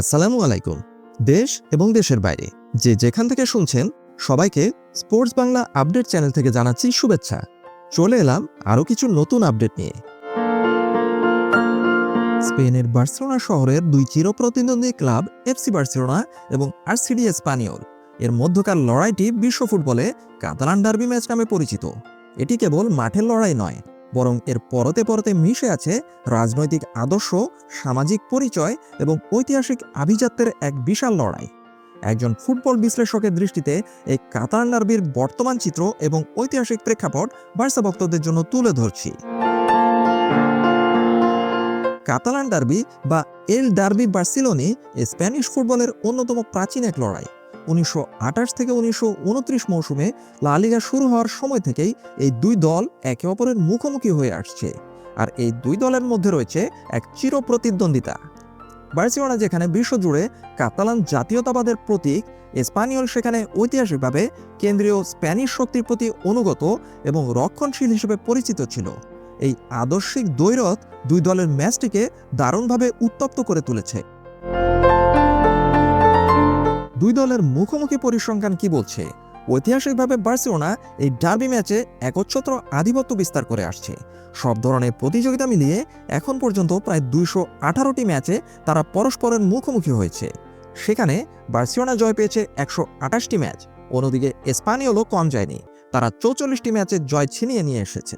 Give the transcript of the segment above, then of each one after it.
আসসালামু আলাইকুম। দেশ এবং দেশের বাইরে, যে যেখান থেকে শুনছেন, সবাইকে স্পোর্টস বাংলা আপডেট চ্যানেল থেকে জানাচ্ছি শুভেচ্ছা। চলে এলাম আরও কিছু নতুন আপডেট নিয়ে। স্পেনের বার্সেলোনা শহরের দুই চিরপ্রতিদ্বন্দ্বী ক্লাব এফসি বার্সেলোনা এবং আরসিডি স্পানিওল এর মধ্যকার লড়াইটি বিশ্ব ফুটবলে কাতালান ডার্বি ম্যাচ নামে পরিচিত। এটি কেবল মাঠের লড়াই নয় বরং এর পরতে পরতে মিশে আছে রাজনৈতিক আদর্শ, সামাজিক পরিচয় এবং ঐতিহাসিক আভিজাত্যের এক বিশাল লড়াই। একজন ফুটবল বিশ্লেষকের দৃষ্টিতে এই কাতার ডার্বির বর্তমান চিত্র এবং ঐতিহাসিক প্রেক্ষাপট বার্সা ভক্তদের জন্য তুলে ধরছি। কাতালান ডার্বি বা এল ডার্বি বার্সিলোনি স্প্যানিশ ফুটবলের অন্যতম প্রাচীন এক লড়াই। উনিশশো আটাশ থেকে উনিশশো উনত্রিশ মৌসুমে লা লিগা শুরু হওয়ার সময় থেকেই এই দুই দল একে অপরের মুখোমুখি হয়ে আসছে। আর এই দুই দলের মধ্যে রয়েছে এক চির প্রতিদ্বন্দ্বিতা বার্সিলোনা যেখানে বিশ্বজুড়ে কাতালান জাতীয়তাবাদের প্রতীক, স্পানিয়ল সেখানে ঐতিহাসিকভাবে কেন্দ্রীয় স্প্যানিশ শক্তির প্রতি অনুগত এবং রক্ষণশীল হিসেবে পরিচিত ছিল। এই আদর্শিক দ্বৈরথ দুই দলের ম্যাচটিকে দারুণভাবে উত্তপ্ত করে তুলেছে। দুই দলের মুখোমুখি পরিসংখ্যান কি বলছে? ঐতিহাসিকভাবে বার্সেলোনা এই ডার্বি ম্যাচে একচ্ছত্র আধিপত্য বিস্তার করে আসছে। সব ধরনের প্রতিযোগিতা মিলিয়ে এখন পর্যন্ত প্রায় দুইশো আঠারোটি ম্যাচে তারা পরস্পরের মুখোমুখি হয়েছে। সেখানে বার্সেলোনা জয় পেয়েছে একশো আঠাশটি ম্যাচ, অন্যদিকে স্পানিওলও কম যায়নি। তারা চৌচল্লিশটি ম্যাচে জয় ছিনিয়ে নিয়ে এসেছে।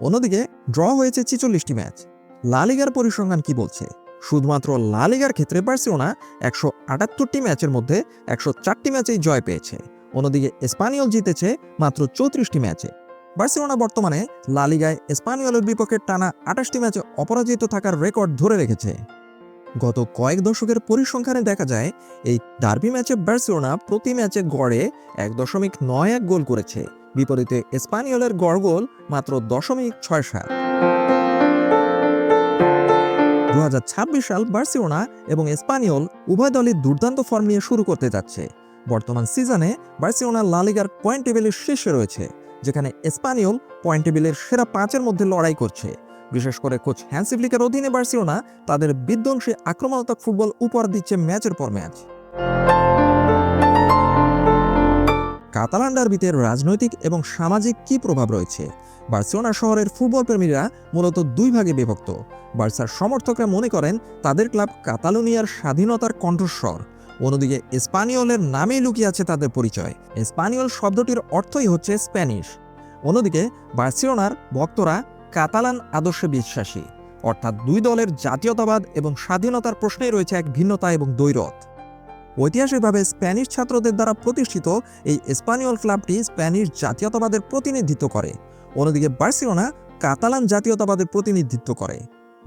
অন্যদিকে ড্র হয়েছে ছিচল্লিশটি ম্যাচ। লালিগার পরিসংখ্যান কি বলছে? শুধুমাত্র লালিগার ক্ষেত্রে বার্সেলোনা একশো আটাত্তরটি ম্যাচের মধ্যে একশো চারটি ম্যাচেই জয় পেয়েছে। অন্যদিকে স্পানিয়ল জিতেছে মাত্র চৌত্রিশটি ম্যাচে। বার্সেলোনা বর্তমানে লালিগায় স্পানিয়লের বিপক্ষে টানা আটাশটি ম্যাচে অপরাজিত থাকার রেকর্ড ধরে রেখেছে। গত কয়েক দশকের পরিসংখ্যানে দেখা যায়, এই ডার্বি ম্যাচে বার্সেলোনা প্রতি ম্যাচে গড়ে এক দশমিক নয় এক গোল করেছে। বিপরীতে স্পানিয়লের গড় গোল মাত্র দশমিক ছয় সাত। দুহাজার ছাব্বিশ সাল বার্সিওনা এবং স্পানিওল উভয় দলই দুর্দান্ত ফর্ম নিয়ে শুরু করতে যাচ্ছে। বর্তমান সিজনে বার্সিওনা লালিগার পয়েন্ট টেবিলের শীর্ষে রয়েছে, যেখানে স্পানিওল পয়েন্ট টেবিলের সেরা পাঁচের মধ্যে লড়াই করছে। বিশেষ করে কোচ হ্যান্সিফ্লিকের অধীনে বার্সিওনা তাদের বিধ্বংসী আক্রমণাত্মক ফুটবল উপহার দিচ্ছে ম্যাচের পর ম্যাচ। কাতালান ডার্বিতে রাজনৈতিক এবং সামাজিক কি প্রভাব রয়েছে? বার্সেলোনা শহরের ফুটবল প্রেমীরা মূলত দুই ভাগে বিভক্ত। বার্সার সমর্থকরা মনে করেন তাদের ক্লাব কাতালোনিয়ার স্বাধীনতার কণ্ঠস্বর। অন্যদিকে স্পানিয়লের নামেই লুকিয়ে আছে তাদের পরিচয়। স্পানিয়ল শব্দটির অর্থই হচ্ছে স্প্যানিশ। অন্যদিকে বার্সেলোনার ভক্তরা কাতালান আদর্শে বিশ্বাসী। অর্থাৎ দুই দলের জাতীয়তাবাদ এবং স্বাধীনতার প্রশ্নেই রয়েছে এক ভিন্নতা এবং দ্বৈরথ। ঐতিহাসিকভাবে স্প্যানিশ ছাত্রদের দ্বারা প্রতিষ্ঠিত এই স্পানিয়ল ক্লাবটি স্প্যানিশ জাতীয়তাবাদের প্রতিনিধিত্ব করে। অন্যদিকে বার্সিলোনা কাতালান জাতীয়তাবাদের প্রতিনিধিত্ব করে।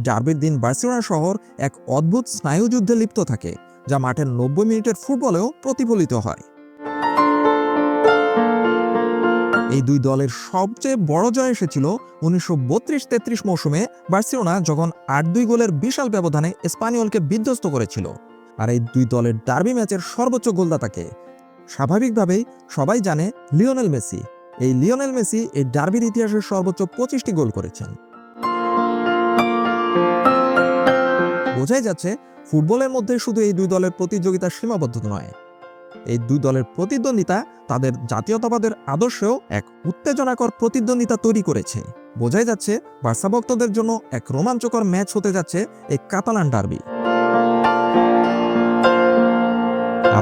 ডার্বির দিন বার্সিলোনা শহর এক অদ্ভুত স্নায়ুযুদ্ধে লিপ্ত থাকে, যা মাঠের নব্বই মিনিটের ফুটবলেও প্রতিফলিত হয়। এই দুই দলের সবচেয়ে বড় জয় এসেছিল উনিশশো বত্রিশ তেত্রিশ মৌসুমে বার্সিলোনা যখন আট দুই গোলের বিশাল ব্যবধানে স্পানিয়লকে বিধ্বস্ত করেছিল। আর এই দুই দলের ডার্বি ম্যাচের সর্বোচ্চ গোলদাতাকে। স্বাভাবিকভাবেই সবাই জানে লিওনেল মেসি। এই লিওনেল মেসি এই ডার্বির ইতিহাসের সর্বোচ্চ পঁচিশটি গোল করেছেন। বোঝাই যাচ্ছে, ফুটবলের মধ্যে শুধু এই দুই দলের প্রতিযোগিতা সীমাবদ্ধ নয়। এই দুই দলের প্রতিদ্বন্দ্বিতা তাদের জাতীয়তাবাদের আদর্শেও এক উত্তেজনাকর প্রতিদ্বন্দ্বিতা তৈরি করেছে। বোঝাই যাচ্ছে, বার্সা ভক্তদের জন্য এক রোমাঞ্চকর ম্যাচ হতে যাচ্ছে এই কাতালান ডার্বি।